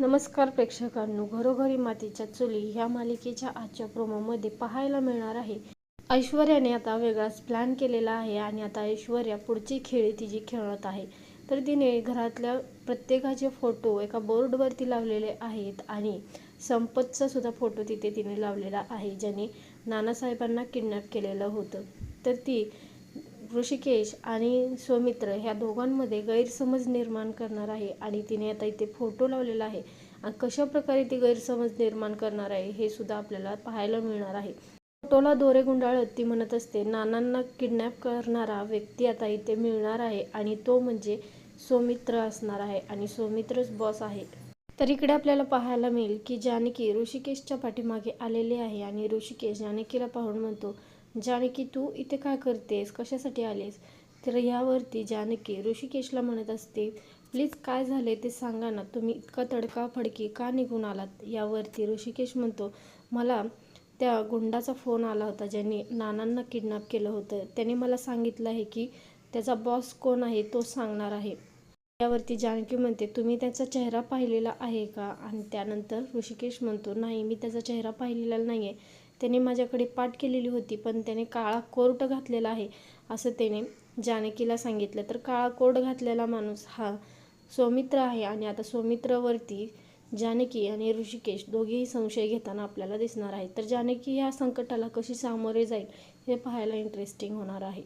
नमस्कार प्रेक्षकांनो घरोघरी मातीच्या चुली ह्या मालिकेच्या आजच्या प्रोमोमध्ये पाहायला मिळणार आहे. ऐश्वर्याने आता वेगळाच प्लॅन केलेला आहे आणि आता ऐश्वर्या पुढची खेळी तिची खेळत आहे. तर तिने घरातल्या प्रत्येकाचे फोटो एका बोर्डवरती लावलेले आहेत आणि संपतचा सुद्धा फोटो तिथे तिने लावलेला आहे ज्याने नानासाहेबांना किडनॅप केलेलं होतं. तर ती ऋषिकेश आणि सौमित्र ह्या दोघांमध्ये गैरसमज निर्माण करणार आहे आणि तिने आता इथे फोटो लावलेला आहे. आणि कशा प्रकारे ती गैरसमज निर्माण करणार आहे हे सुद्धा आपल्याला पाहायला मिळणार आहे. फोटोला दोरे गुंडाळत ती म्हणत असते नानांना किडनॅप करणारा व्यक्ती आता इथे मिळणार आहे आणि तो म्हणजे सौमित्र असणार आहे आणि सौमित्रच बॉस आहे. तर इकडे आपल्याला पाहायला मिळेल की जानकी ऋषिकेशच्या पाठीमागे आलेली आहे आणि ऋषिकेश जानकीला पाहून म्हणतो जानकी तू इथे काय करतेस? कशासाठी आलेस? तर यावरती जानकी ऋषिकेशला म्हणत असते प्लीज काय झाले ते सांगा ना. तुम्ही इतका तडकाफडकी का निघून आलात? यावरती ऋषिकेश म्हणतो मला त्या गुंडाचा फोन आला होता ज्यांनी नानांना किडनॅप केलं होतं. त्याने मला सांगितलं आहे की त्याचा बॉस कोण आहे तो सांगणार आहे. यावरती जानकी म्हणते तुम्ही त्याचा चेहरा पाहिलेला आहे का? आणि त्यानंतर ऋषिकेश म्हणतो नाही मी त्याचा चेहरा पाहिलेला नाही आहे त्याने माझ्याकडे पाठ केलेली होती पण त्याने काळा कोर्ट घातलेला आहे असं त्याने जानकीला सांगितलं. तर काळा कोर्ट घातलेला माणूस हा सौमित्र आहे आणि आता सौमित्रवरती जानकी आणि ऋषिकेश दोघेही संशय घेताना आपल्याला दिसणार आहे. तर जानकी या संकटाला कशी सामोरे जाईल हे पाहायला इंटरेस्टिंग होणार आहे.